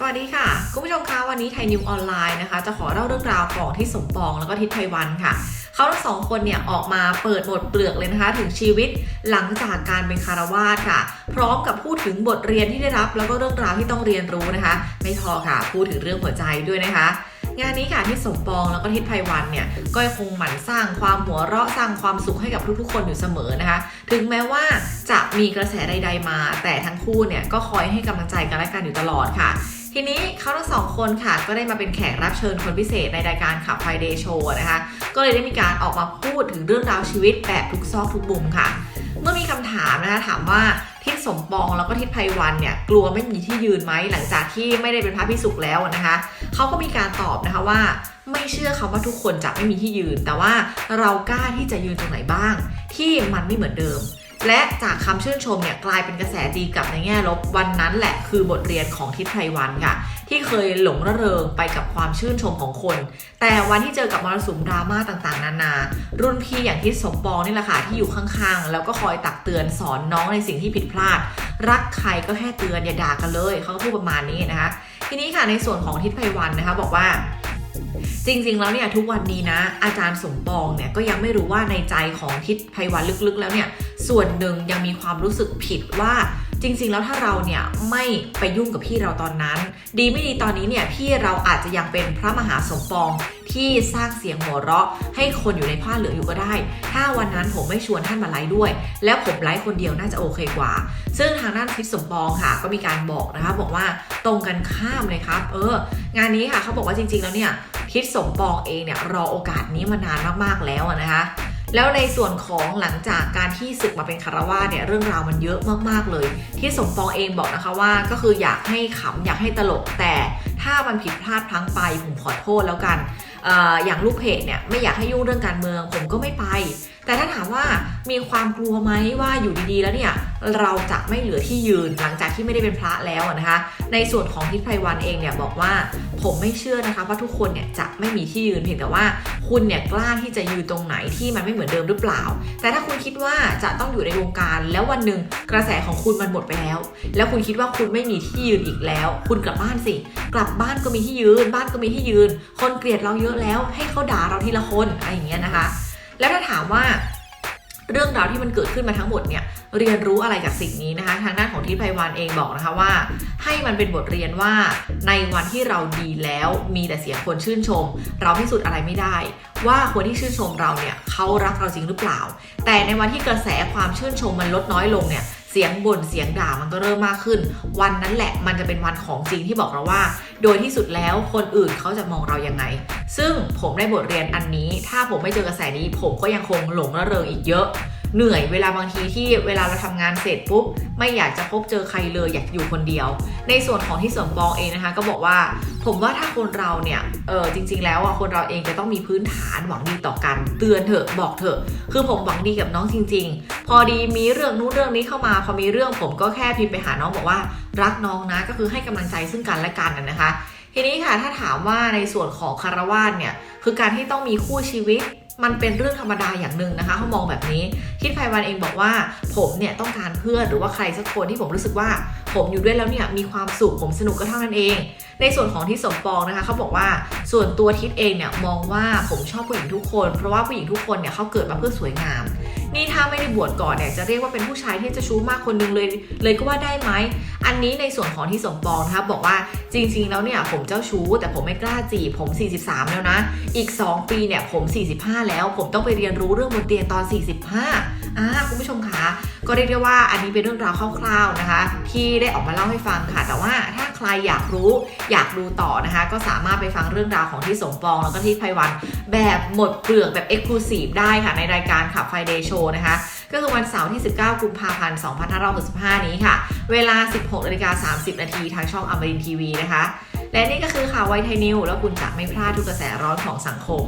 สวัสดีค่ะ คุณผู้ชมคะวันนี้ไทยนิวออนไลน์นะคะ จะขอเล่าเรื่องราวของทิศสมปองแล้วก็ทิศไพวันค่ะ เขาทั้งสองคนเนี่ยออกมาเปิดหมดเปลือกเลยนะคะ ถึงชีวิตหลังจากการเป็นคารวาสค่ะ พร้อมกับพูดถึงบทเรียนที่ได้รับ แล้วก็เรื่องราวที่ต้องเรียนรู้นะคะ ไม่พอค่ะพูดถึงเรื่องหัวใจด้วยนะคะงานนี้ค่ะทิศสมปองแล้วก็ทิศไพวันเนี่ยก็ยังคงหมั่นสร้างความหัวเราะสร้างความสุขให้กับทุกๆ คนอยู่เสมอนะคะ ถึงแม้ว่าจะมีกระแสใด ๆมา แต่ทั้งคู่เนี่ยก็คอยให้กำลังใจกันและกันอยู่ตลอดค่ะ ทีนี้เขาทั้งสองคนค่ะก็ได้มาเป็นแขกรับเชิญคนพิเศษในรายการขับไฟเดย์โชว์นะคะ ก็เลยได้มีการออกมาพูดถึงเรื่องราวชีวิตแบบทุกซอกทุกมุมค่ะ เมื่อมีคำถามนะคะถามว่าทิศสมปองแล้วก็ทิศไพวันเนี่ยกลัวไม่มีที่ยืนไหมหลังจากที่ไม่ได้เป็นพระพิสุกแล้วนะคะเขาก็มีการตอบนะคะว่าไม่เชื่อคำว่าทุกคนจะไม่มีที่ยืน แต่ว่าเรากล้าที่จะยืนตรงไหนบ้าง ที่มันไม่เหมือนเดิม และจากคำชื่นชมเนี่ยกลายเป็นกระแสดีกลับในแง่ลบวันนั้นแหละคือบทเรียนของทิศไพรวันค่ะ ที่เคยหลงระเริงไปกับความชื่นชมของคน แต่วันที่เจอกับมรสุมดราม่าต่างๆ นานา รุ่นพี่อย่างทิศสมปองนี่แหละค่ะที่อยู่ข้างๆ แล้วก็คอยตักเตือนสอนน้องในสิ่งที่ผิดพลาด รักใครก็แค่เตือนอย่าด่ากันเลย เขาก็พูดประมาณนี้นะคะทีนี้ค่ะในส่วนของทิศไพรวันนะคะบอกว่า จริงๆแล้วเนี่ยทุกวันนี้นะอาจารย์สมปองเนี่ยก็ยังไม่รู้ว่าในใจของทิศไพวันลึกๆ แล้วเนี่ยส่วนหนึ่งยังมีความรู้สึกผิดว่าจริงๆ แล้วถ้าเราเนี่ยไม่ไปยุ่งกับพี่เราตอนนั้น ดีไม่ดีตอนนี้เนี่ยพี่เราอาจจะยังเป็นพระมหาสมปอง ที่สร้างเสียงหัวเราะ ให้คนอยู่ในผ้าเหลืองอยู่ก็ได้ ถ้าวันนั้นผมไม่ชวนท่านมาไลฟ์ด้วย แล้วผมไลฟ์คนเดียวน่าจะโอเคกว่า ซึ่งทางด้านทิศสมปองค่ะ ก็มีการบอกนะคะบอกว่าตรงกันข้ามเลยครับ เออ งานนี้ค่ะเขาบอกว่าจริง ๆ แล้วเนี่ยทิศสมปองเองเนี่ยรอโอกาสนี้มานานมากๆแล้วนะคะแล้วในส่วนของหลังจากการที่ศึกมาเป็นคารวาสเนี่ยเรื่องราวมันเยอะมากๆเลย ที่สมปองเองบอกนะคะว่าก็คืออยากให้ขำอยากให้ตลกแต่ถ้ามันผิดพลาดพลั้งไปผมขอโทษแล้วกันอย่างลูกเพจเนี่ยไม่อยากให้ยุ่งเรื่องการเมืองผมก็ไม่ไป แต่ถ้าถามว่ามีความกลัวไหมว่าอยู่ดีๆ แล้วเนี่ยเราจะไม่เหลือที่ยืนหลังจากที่ไม่ได้เป็นพระแล้วนะคะ ในส่วนของทิศไพรวันเองเนี่ยบอกว่าผมไม่เชื่อนะคะว่าทุกคนเนี่ยจะไม่มีที่ยืนเพียงแต่ว่าคุณเนี่ยกล้าที่จะยืนตรงไหนที่มันไม่เหมือนเดิมหรือเปล่า แต่ถ้าคุณคิดว่าจะต้องอยู่ในวงการแล้ววันหนึ่งกระแสของคุณมันหมดไปแล้ว แล้วคุณคิดว่าคุณไม่มีที่ยืนอีกแล้ว คุณกลับบ้านสิ กลับบ้านก็มีที่ยืน บ้านก็มีที่ยืน คนเกลียดเราเยอะแล้วให้เขาด่าเราทีละคนอะไรอย่างเงี้ยนะคะ แล้วถ้าถามว่าเรื่องราวที่มันเกิดขึ้นมาทั้งหมดเนี่ยเรียนรู้อะไรจากสิ่งนี้นะคะ ทางด้านของทิพไพวันเองบอกนะคะว่า ให้มันเป็นบทเรียนว่าในวันที่เราดีแล้วมีแต่เสียงคนชื่นชม เราพิสูจน์อะไรไม่ได้ ว่าคนที่ชื่นชมเราเนี่ยเขารักเราจริงหรือเปล่า แต่ในวันที่กระแสความชื่นชมมันลดน้อยลงเนี่ย เสียงบ่นเสียงด่ามันก็เริ่มมากขึ้น วันนั้นแหละมันจะเป็นวันของจริงที่บอกเราว่า โดยที่สุดแล้วคนอื่นเขาจะมองเรายังไง ซึ่งผมได้บทเรียนอันนี้ ถ้าผมไม่เจอกระแสนี้ ผมก็ยังคงหลงระเริงอีกเยอะ เหนื่อยเวลาบางทีที่เวลาเราทำงานเสร็จปุ๊บไม่อยากจะพบเจอใครเลยอยากอยู่คนเดียว ในส่วนของที่สมปองเองนะคะ ก็บอกว่า ผมว่าถ้าคนเราเนี่ยเออจริง ๆ แล้วอะคนเราเองจะต้องมีพื้นฐานหวังดีต่อกัน เตือนเถอะบอกเถอะ คือผมหวังดีกับน้องจริง ๆ พอดีมีเรื่องนู้นเรื่องนี้เข้ามา พอมีเรื่องผมก็แค่พิมพ์ไปหาน้องบอกว่า รักน้องนะก็คือให้กำลังใจซึ่งกันและกันนะคะ ทีนี้ค่ะถ้าถามว่าในส่วนของคารวาสเนี่ยคือการที่ต้องมีคู่ชีวิต มันเป็นเรื่องธรรมดาอย่างหนึ่งนะคะเขามองแบบนี้ คิดไพวันเองบอกว่า ผมเนี่ยต้องการเพื่อนหรือว่าใครสักคนที่ผมรู้สึกว่า ผมอยู่ด้วยแล้วเนี่ยมีความสุขผมสนุกก็เท่านั้นเอง ในส่วนของทิศสมปองนะคะเขาบอกว่าส่วนตัวทิศเองเนี่ยมองว่าผมชอบผู้หญิงทุกคน เพราะว่าผู้หญิงทุกคนเนี่ยเขาเกิดมาเพื่อสวยงาม นี่ถ้าไม่ได้บวชก่อนเนี่ยจะเรียกว่าเป็นผู้ชายที่จะชู้มากคนนึงเลย เลยก็ว่าได้ไหม อันนี้ในส่วนของที่สมปองนะคะบอกว่าจริง ๆ แล้วเนี่ยผมเจ้าชู้ แต่ผมไม่กล้าจีบผม 43 แล้วนะ อีก 2 ปีเนี่ยผม 45 แล้ว ผมต้องไปเรียนรู้เรื่องบนเตียงตอน 45 อ่าคุณผู้ชมคะก็เรียกได้ว่าอันนี้เป็นเรื่องราวคร่าวๆนะคะ ที่ได้ออกมาเล่าให้ฟังค่ะ แต่ว่าถ้าใครอยากรู้อยากดูต่อนะคะ ก็สามารถไปฟังเรื่องราวของที่สมปองแล้วก็ที่ไพวัน แบบหมดเปลือกแบบเอ็กซ์คลูซีฟได้ค่ะในรายการขับไฟเดย์โชว์นะคะก็คือวันเสาร์ที่ 19 กุมภาพันธ์ 2565 นี้ค่ะ เวลา 16นาฬิกา30 นาทีทางช่องอมรินทีวีนะคะ และนี่ก็คือข่าวไวไทยนิวแล้วคุณจะไม่พลาดทุกกระแสร้อนของสังคม